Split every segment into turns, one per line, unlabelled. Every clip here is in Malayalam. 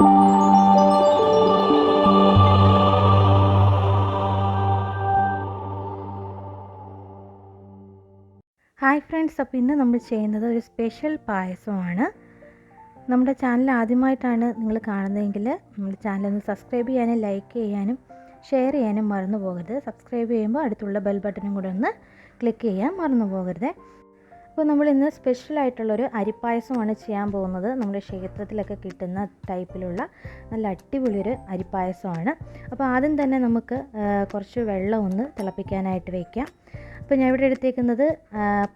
ഹായ് ഫ്രണ്ട്സ് അപ്പോൾ ഇന്ന് നമ്മൾ ചെയ്യുന്നത് ഒരു സ്പെഷ്യൽ പായസമാണ്. നമ്മുടെ ചാനൽ ആദ്യമായിട്ടാണ് നിങ്ങൾ കാണുന്നതെങ്കിൽ നമ്മുടെ ചാനൽ ഒന്ന് സബ്സ്ക്രൈബ് ചെയ്യാനും ലൈക്ക് ചെയ്യാനും ഷെയർ ചെയ്യാനും മറന്നു പോകരുത്. സബ്സ്ക്രൈബ് ചെയ്യുമ്പോൾ അടുത്തുള്ള ബെൽ ബട്ടണും കൂടെ ഒന്ന് ക്ലിക്ക് ചെയ്യാൻ മറന്നു പോകരുത്. അപ്പോൾ നമ്മൾ ഇന്ന് സ്പെഷ്യലായിട്ടുള്ളൊരു അരിപ്പായസമാണ് ചെയ്യാൻ പോകുന്നത്. നമ്മുടെ ക്ഷേത്രത്തിലൊക്കെ കിട്ടുന്ന ടൈപ്പിലുള്ള നല്ല അടിപൊളിയൊരു അരിപ്പായസമാണ്. അപ്പോൾ ആദ്യം തന്നെ നമുക്ക് കുറച്ച് വെള്ളം ഒന്ന് തിളപ്പിക്കാനായിട്ട് വയ്ക്കാം അപ്പോൾ ഞാൻ ഇവിടെ എടുത്തേക്കുന്നത്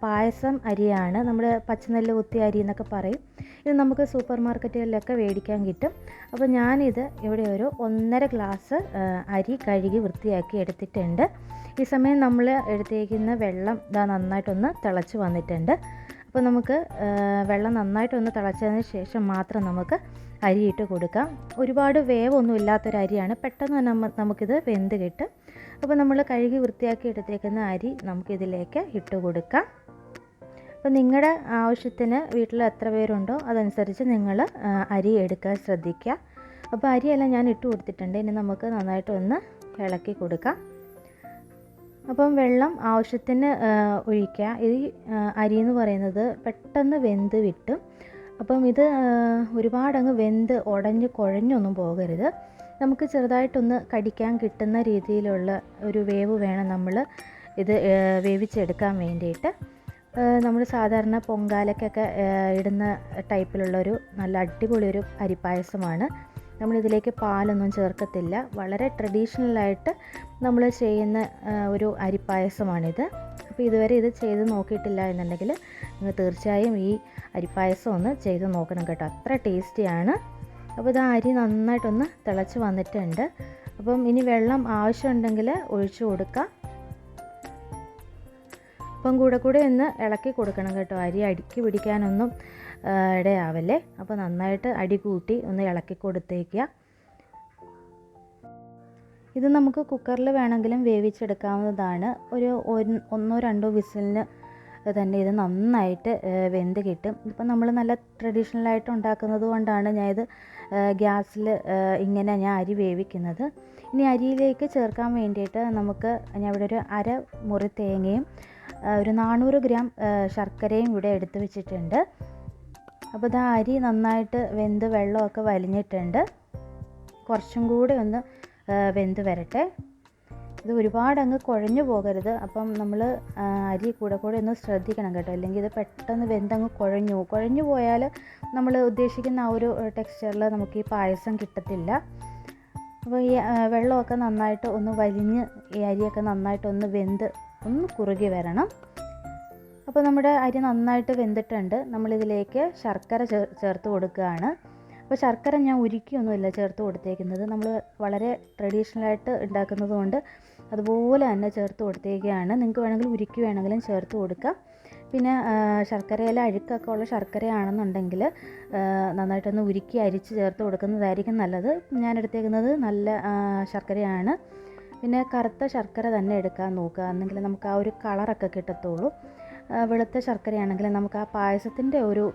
പായസം അരിയാണ്. നമ്മൾ പച്ചനെല്ല് കുത്തിയ അരി എന്നൊക്കെ പറയും. ഇത് നമുക്ക് സൂപ്പർ മാർക്കറ്റുകളിലൊക്കെ മേടിക്കാൻ കിട്ടും. അപ്പോൾ ഞാനിത് ഇവിടെ ഒരു ഒന്നര ഗ്ലാസ് അരി കഴുകി വൃത്തിയാക്കി എടുത്തിട്ടുണ്ട്. ഈ സമയം നമ്മൾ എടുത്തേക്കുന്ന വെള്ളം ഇതാ നന്നായിട്ടൊന്ന് തിളച്ച് വന്നിട്ടുണ്ട്. അപ്പോൾ നമുക്ക് വെള്ളം നന്നായിട്ടൊന്ന് തിളച്ചതിന് ശേഷം മാത്രം നമുക്ക് അരിയിട്ട് കൊടുക്കാം. ഒരുപാട് വേവൊന്നും ഇല്ലാത്തൊരു അരിയാണ് പെട്ടെന്ന് തന്നെ നമുക്കിത് വെന്ത് കിട്ടും. അപ്പോൾ നമ്മൾ കഴുകി വൃത്തിയാക്കി എടുത്തേക്കുന്ന അരി നമുക്കിതിലേക്ക് ഇട്ട് കൊടുക്കാം. അപ്പോൾ നിങ്ങളുടെ ആവശ്യത്തിന് വീട്ടിൽ എത്ര പേരുണ്ടോ അതനുസരിച്ച് നിങ്ങൾ അരി എടുക്കാൻ ശ്രദ്ധിക്കുക അപ്പോൾ അരിയെല്ലാം ഞാൻ ഇട്ട് കൊടുത്തിട്ടുണ്ട്. ഇനി നമുക്ക് നന്നായിട്ട് ഒന്ന് ഇളക്കി കൊടുക്കാം. അപ്പം വെള്ളം ആവശ്യത്തിന് ഒഴിക്കുക ഈ അരി എന്ന് പറയുന്നത് പെട്ടെന്ന് വെന്ത് വിട്ടും അപ്പം ഇത് ഒരുപാടങ്ങ് വെന്ത് ഉടഞ്ഞ് കുഴഞ്ഞൊന്നും പോകരുത്. നമുക്ക് ചെറുതായിട്ടൊന്ന് കടിക്കാൻ കിട്ടുന്ന രീതിയിലുള്ള ഒരു വേവ് വേണം നമ്മൾ ഇത് വേവിച്ചെടുക്കാൻ വേണ്ടിയിട്ട്. നമ്മൾ സാധാരണ പൊങ്കാലക്കൊക്കെ ഇടുന്ന ടൈപ്പിലുള്ളൊരു നല്ല അടിപൊളി ഒരു അരിപ്പായസമാണ്. നമ്മളിതിലേക്ക് പാലൊന്നും ചേർക്കത്തില്ല. വളരെ ട്രഡീഷണലായിട്ട് നമ്മൾ ചെയ്യുന്ന ഒരു അരിപ്പായസമാണിത്. അപ്പോൾ ഇതുവരെ ഇത് ചെയ്ത് നോക്കിയിട്ടില്ല എന്നുണ്ടെങ്കിൽ നിങ്ങൾ തീർച്ചയായും ഈ അരിപ്പായസം ഒന്ന് ചെയ്ത് നോക്കണം കേട്ടോ. അത്ര ടേസ്റ്റിയാണ്. അപ്പോൾ ഇത് അരി നന്നായിട്ടൊന്ന് തിളച്ച് വന്നിട്ടുണ്ട്. അപ്പം ഇനി വെള്ളം ആവശ്യമുണ്ടെങ്കിൽ ഒഴിച്ചു കൊടുക്കാം അപ്പം കൂടെ കൂടെ ഒന്ന് ഇളക്കി കൊടുക്കണം കേട്ടോ. അരി അടുക്കി പിടിക്കാനൊന്നും ഇടയാവല്ലേ? അപ്പോൾ നന്നായിട്ട് അടി കൂട്ടി ഒന്ന് ഇളക്കി കൊടുത്തേക്കുക. ഇത് നമുക്ക് കുക്കറിൽ വേണമെങ്കിലും വേവിച്ചെടുക്കാവുന്നതാണ്. ഒരു ഒന്നോ രണ്ടോ വിസിലിന് തന്നെ ഇത് നന്നായിട്ട് വെന്ത് കിട്ടും. ഇപ്പം നമ്മൾ നല്ല ട്രഡീഷണലായിട്ട് ഉണ്ടാക്കുന്നത് കൊണ്ടാണ് ഞാൻ ഇത് ഗ്യാസിൽ ഇങ്ങനെ ഞാൻ അരി വേവിക്കുന്നത്. ഇനി അരിയിലേക്ക് ചേർക്കാൻ വേണ്ടിയിട്ട് നമുക്ക് ഞാൻ ഇവിടെ ഒരു അര മുറി തേങ്ങയും ഒരു നാനൂറ് ഗ്രാം ശർക്കരയും ഇവിടെ എടുത്തു വെച്ചിട്ടുണ്ട്. അപ്പോൾ ഇത് അരി നന്നായിട്ട് വെന്ത് വെള്ളമൊക്കെ വലിഞ്ഞിട്ടുണ്ട്. കുറച്ചും കൂടെ ഒന്ന് വെന്ത് വരട്ടെ. ഇത് ഒരുപാട് അങ്ങ് കുഴഞ്ഞു പോകരുത്. അപ്പം നമ്മൾ അരി കൂടെ കൂടെ ഒന്ന് ശ്രദ്ധിക്കണം കേട്ടോ. അല്ലെങ്കിൽ ഇത് പെട്ടെന്ന് വെന്തങ്ങ് കുഴഞ്ഞു കുഴഞ്ഞു പോയാൽ നമ്മൾ ഉദ്ദേശിക്കുന്ന ആ ഒരു ടെക്സ്ചറിൽ നമുക്ക് ഈ പായസം കിട്ടത്തില്ല. അപ്പോൾ ഈ വെള്ളമൊക്കെ നന്നായിട്ട് ഒന്ന് വലിഞ്ഞ് ഈ അരിയൊക്കെ നന്നായിട്ട് ഒന്ന് വെന്ത് ഒന്ന് കുറുകി വരണം. അപ്പോൾ നമ്മുടെ അരി നന്നായിട്ട് വെന്തിട്ടുണ്ട്. നമ്മളിതിലേക്ക് ശർക്കര ചേർ ചേർത്ത് കൊടുക്കുകയാണ്. അപ്പോൾ ശർക്കര ഞാൻ ഉരുക്കിയൊന്നുമില്ല ചേർത്ത് കൊടുത്തേക്കുന്നത്. നമ്മൾ വളരെ ട്രഡീഷണലായിട്ട് ഉണ്ടാക്കുന്നത് കൊണ്ട് അതുപോലെ തന്നെ ചേർത്ത് കൊടുത്തേക്കുകയാണ് നിങ്ങൾക്ക് വേണമെങ്കിൽ ഉരുക്കി വേണമെങ്കിലും ചേർത്ത് കൊടുക്കാം. പിന്നെ ശർക്കരയിലെ അഴുക്കൊക്കെ ഉള്ള ശർക്കരയാണെന്നുണ്ടെങ്കിൽ നന്നായിട്ടൊന്ന് ഉരുക്കി അരിച്ച് ചേർത്ത് കൊടുക്കുന്നതായിരിക്കും നല്ലത്. ഞാൻ എടുത്തേക്കുന്നത് നല്ല ശർക്കരയാണ്. പിന്നെ കറുത്ത ശർക്കര തന്നെ എടുക്കാൻ നോക്കുക. എന്നെങ്കിൽ നമുക്ക് ആ ഒരു കളറൊക്കെ കിട്ടത്തുള്ളൂ. വെളുത്ത ശർക്കരയാണെങ്കിൽ നമുക്ക് ആ പായസത്തിന്റെ ഒരു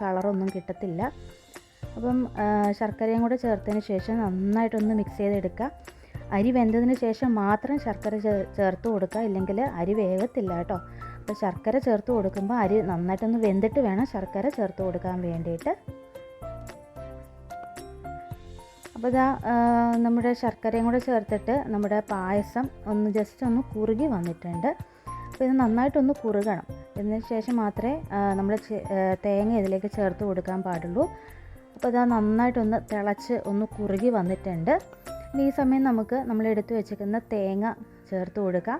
കളറൊന്നും കിട്ടത്തില്ല. അപ്പം ശർക്കരയും കൂടെ ചേർത്തതിന് ശേഷം നന്നായിട്ടൊന്ന് മിക്സ് ചെയ്തെടുക്കുക. അരി വെന്തതിന് ശേഷം മാത്രം ശർക്കര ചേർത്ത് കൊടുക്കുക. ഇല്ലെങ്കിൽ അരി വേഗത്തില്ല കേട്ടോ. അപ്പോൾ ശർക്കര ചേർത്ത് കൊടുക്കുമ്പോൾ അരി നന്നായിട്ടൊന്ന് വെന്തിട്ട് വേണം ശർക്കര ചേർത്ത് കൊടുക്കാൻ വേണ്ടിയിട്ട്. അപ്പോൾ ഇതാ നമ്മുടെ ശർക്കരയും കൂടെ ചേർത്തിട്ട് നമ്മുടെ പായസം ഒന്ന് ജസ്റ്റ് ഒന്ന് കുറുകി വന്നിട്ടുണ്ട്. അപ്പോൾ ഇത് നന്നായിട്ടൊന്ന് കുറുകണം. ഇതിന് ശേഷം മാത്രമേ നമ്മൾ തേങ്ങ ഇതിലേക്ക് ചേർത്ത് കൊടുക്കാൻ പാടുള്ളൂ. അപ്പോൾ ഇതാ നന്നായിട്ടൊന്ന് തിളച്ച് ഒന്ന് കുറുകി വന്നിട്ടുണ്ട്. ഈ സമയം നമുക്ക് നമ്മൾ എടുത്തു വെച്ചിരിക്കുന്ന തേങ്ങ ചേർത്ത് കൊടുക്കാം.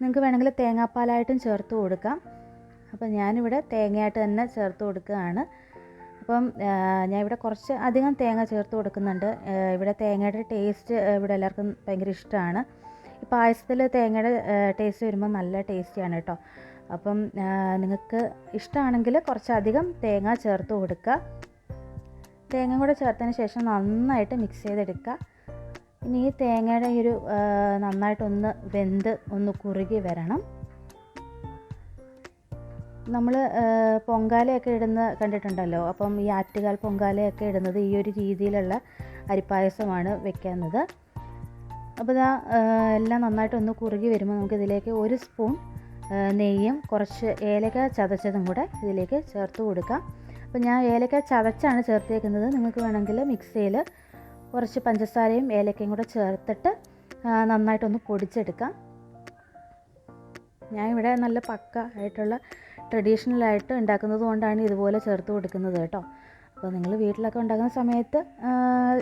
നിങ്ങൾക്ക് വേണമെങ്കിൽ തേങ്ങാപ്പാലായിട്ടും ചേർത്ത് കൊടുക്കാം. അപ്പം ഞാനിവിടെ തേങ്ങയായിട്ട് തന്നെ ചേർത്ത് കൊടുക്കുകയാണ്. അപ്പം ഞാൻ ഇവിടെ കുറച്ച് അധികം തേങ്ങ ചേർത്ത് കൊടുക്കുന്നുണ്ട്. ഇവിടെ തേങ്ങയുടെ ടേസ്റ്റ് ഇവിടെ എല്ലാവർക്കും ഭയങ്കര ഇഷ്ടമാണ്. ഈ പായസത്തിൽ തേങ്ങയുടെ ടേസ്റ്റ് വരുമ്പോൾ നല്ല ടേസ്റ്റിയാണ് കേട്ടോ. അപ്പം നിങ്ങൾക്ക് ഇഷ്ടമാണെങ്കിൽ കുറച്ചധികം തേങ്ങ ചേർത്ത് കൊടുക്കുക. തേങ്ങ കൂടെ ചേർത്തതിന് ശേഷം നന്നായിട്ട് മിക്സ് ചെയ്തെടുക്കുക. ഇനി ഈ തേങ്ങയുടെ ഈ ഒരു നന്നായിട്ടൊന്ന് വെന്ത് ഒന്ന് കുറുകി വരണം. നമ്മൾ പൊങ്കാലയൊക്കെ ഇടുന്ന കണ്ടിട്ടുണ്ടല്ലോ അപ്പം ഈ ആറ്റുകാൽ പൊങ്കാലയൊക്കെ ഇടുന്നത് ഈ ഒരു രീതിയിലുള്ള അരിപ്പായസമാണ് വെക്കുന്നത്. അപ്പോൾ ഇതാ എല്ലാം നന്നായിട്ടൊന്ന് കുറുകി വരുമ്പോൾ നമുക്ക് ഇതിലേക്ക് ഒരു സ്പൂൺ നെയ്യും കുറച്ച് ഏലക്ക ചതച്ചതും കൂടെ ഇതിലേക്ക് ചേർത്ത് കൊടുക്കാം. അപ്പോൾ ഞാൻ ഏലക്ക ചതച്ചാണ് ചേർത്തേക്കുന്നത്. നിങ്ങൾക്ക് വേണമെങ്കിൽ മിക്സിയിൽ കുറച്ച് പഞ്ചസാരയും ഏലക്കയും കൂടെ ചേർത്തിട്ട് നന്നായിട്ടൊന്ന് പൊടിച്ചെടുക്കാം. ഞാൻ ഇവിടെ നല്ല പക്ക ആയിട്ടുള്ള ട്രഡീഷണലായിട്ട് ഉണ്ടാക്കുന്നത് കൊണ്ടാണ് ഇതുപോലെ ചേർത്ത് കൊടുക്കുന്നത് കേട്ടോ. അപ്പോൾ നിങ്ങൾ വീട്ടിലൊക്കെ ഉണ്ടാക്കുന്ന സമയത്ത്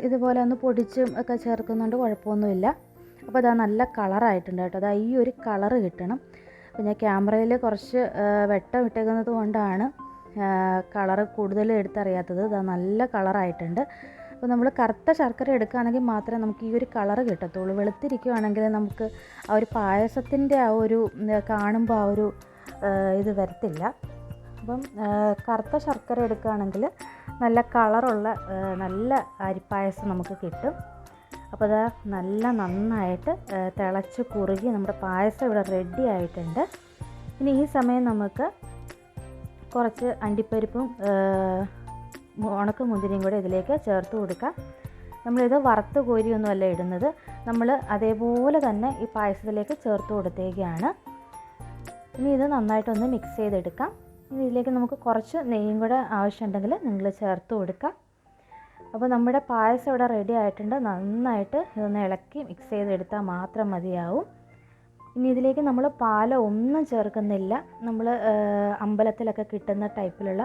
ഇതുപോലെ ഒന്ന് പൊടിച്ചും ഒക്കെ ചേർക്കുന്നുണ്ട് കുഴപ്പമൊന്നുമില്ല. അപ്പോൾ അതാ നല്ല കളറായിട്ടുണ്ട് കേട്ടോ. അതാ ഈ ഒരു കളറ് കിട്ടണം. അപ്പോൾ ഞാൻ ക്യാമറയിൽ കുറച്ച് വെട്ടം ഇട്ടേക്കുന്നത് കൊണ്ടാണ് കളറ് കൂടുതൽ എടുത്തറിയാത്തത്. ഇതാ നല്ല കളറായിട്ടുണ്ട്. അപ്പോൾ നമ്മൾ കറുത്ത ശർക്കര എടുക്കുകയാണെങ്കിൽ മാത്രമേ നമുക്ക് ഈ ഒരു കളറ് കിട്ടത്തുള്ളൂ. വെളുത്തിരിക്കുകയാണെങ്കിൽ നമുക്ക് ആ ഒരു പായസത്തിന്റെ ആ ഒരു കാണുമ്പോൾ ആ ഒരു ഇത് വരത്തില്ല. അപ്പം കറുത്ത ശർക്കര എടുക്കുകയാണെങ്കിൽ നല്ല കളറുള്ള നല്ല അരിപ്പായസം നമുക്ക് കിട്ടും. അപ്പോൾ അത് നല്ല നന്നായിട്ട് തിളച്ച് കുറുകി നമ്മുടെ പായസം ഇവിടെ റെഡി ആയിട്ടുണ്ട്. ഇനി ഈ സമയം നമുക്ക് കുറച്ച് അണ്ടിപ്പരിപ്പും ഉണക്ക മുന്തിരിയും കൂടെ ഇതിലേക്ക് ചേർത്ത് കൊടുക്കുക. നമ്മളിത് വറുത്ത് കോരിയൊന്നുമല്ല ഇടുന്നത്. നമ്മൾ അതേപോലെ തന്നെ ഈ പായസത്തിലേക്ക് ചേർത്ത് കൊടുത്തേക്കാണ്. ഇനി ഇത് നന്നായിട്ടൊന്ന് മിക്സ് ചെയ്തെടുക്കാം. ഇനി ഇതിലേക്ക് നമുക്ക് കുറച്ച് നെയ്യും കൂടെ ആവശ്യമുണ്ടെങ്കിൽ നിങ്ങൾ ചേർത്ത് കൊടുക്കാം. അപ്പോൾ നമ്മുടെ പായസം ഇവിടെ റെഡി ആയിട്ടുണ്ട്. നന്നായിട്ട് ഇതൊന്ന് ഇളക്കി മിക്സ് ചെയ്തെടുത്താൽ മാത്രം മതിയാവും. ഇനി ഇതിലേക്ക് നമ്മൾ പാലൊന്നും ചേർക്കുന്നില്ല. നമ്മൾ അമ്പലത്തിലൊക്കെ കിട്ടുന്ന ടൈപ്പിലുള്ള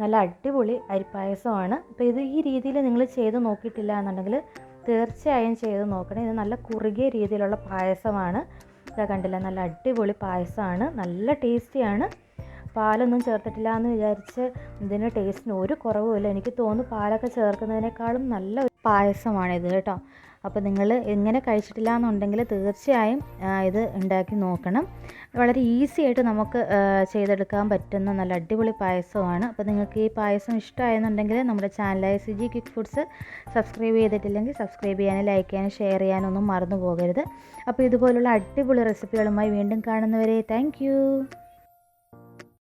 നല്ല അടിപൊളി അരിപ്പായസമാണ്. അപ്പോൾ ഇത് ഈ രീതിയിൽ നിങ്ങൾ ചെയ്ത് നോക്കിയിട്ടില്ല എന്നുണ്ടെങ്കിൽ തീർച്ചയായും ചെയ്ത് നോക്കണം. ഇത് നല്ല കുറുകിയ രീതിയിലുള്ള പായസമാണ്. ഇതാ കണ്ടില്ല നല്ല അടിപൊളി പായസമാണ്. നല്ല ടേസ്റ്റിയാണ് പാലൊന്നും ചേർത്തിട്ടില്ല എന്ന് വിചാരിച്ച് ഇതിന് ടേസ്റ്റിന് ഒരു കുറവുമില്ല. എനിക്ക് തോന്നുന്നു പാലൊക്കെ ചേർക്കുന്നതിനേക്കാളും നല്ല പായസമാണിത് കേട്ടോ. അപ്പോൾ നിങ്ങൾ എങ്ങനെ കഴിച്ചിട്ടില്ല എന്നുണ്ടെങ്കിൽ തീർച്ചയായും ഇത് ഉണ്ടാക്കി നോക്കണം. വളരെ ഈസി ആയിട്ട് നമുക്ക് ചെയ്തെടുക്കാൻ പറ്റുന്ന നല്ല അടിപൊളി പായസമാണ്. അപ്പോൾ നിങ്ങൾക്ക് ഈ പായസം ഇഷ്ടമായെന്നുണ്ടെങ്കിൽ നമ്മുടെ ചാനലായ C G quick foods subscribe ചെയ്തിട്ടില്ലെങ്കിൽ സബ്സ്ക്രൈബ് ചെയ്യാനും ലൈക്ക് ചെയ്യാനും ഷെയർ ചെയ്യാനും ഒന്നും മറന്നു പോകരുത്. അപ്പോൾ ഇതുപോലുള്ള അടിപൊളി റെസിപ്പികളുമായി വീണ്ടും കാണുന്നവരെ താങ്ക്